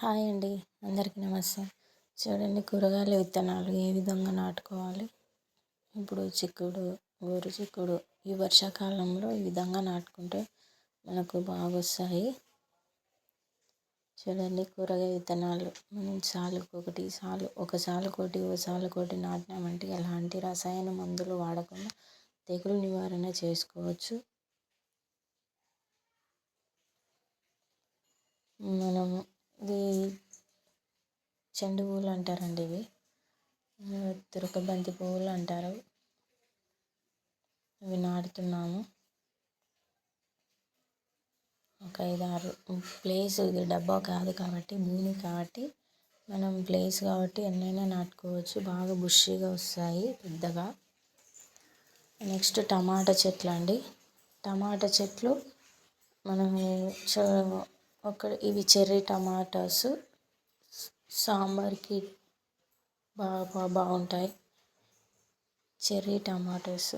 Hi అండి అందరికీ నమస్తే. చూడండి కూరగాయల విత్తనాలు ఏ విధంగా నాటుకోవాలి? ఇప్పుడు చిక్కుడు గోరు చిక్కుడు ఈ వర్షాకాలంలో ఈ విధంగా నాటుకుంటే మనకు బాగా వస్తాయి చూడండి కూరగాయ విత్తనాలు మనం సాలుకు ఒకటి సాలు ఒక సాలుకోటి ఒక సాలుకోటి నాటినామంటే ఎలాంటి రసాయన మందులు వాడకుండా తెగులు నివారణ చేసుకోవచ్చు. మనము చెండు పువ్వులు అంటారండి ఇవి. తురకబంతి పువ్వులు అంటారు. ఇవి నాటుతున్నాము. ఒక ఐదు ఆరు ప్లేస్ ఇది డబ్బా కాదు కాబట్టి భూమి కాబట్టి మనం ప్లేస్ కాబట్టి ఎన్నైనా నాటుకోవచ్చు. బాగా బుషీగా వస్తాయి పెద్దగా. నెక్స్ట్ టమాటా చెట్లు అండి. టమాటా చెట్లు మనం ఒక ఇవి చెర్రీ టమాటాస్ సాంబార్కి బాగా బాగుంటాయి. Cherry tomatoes.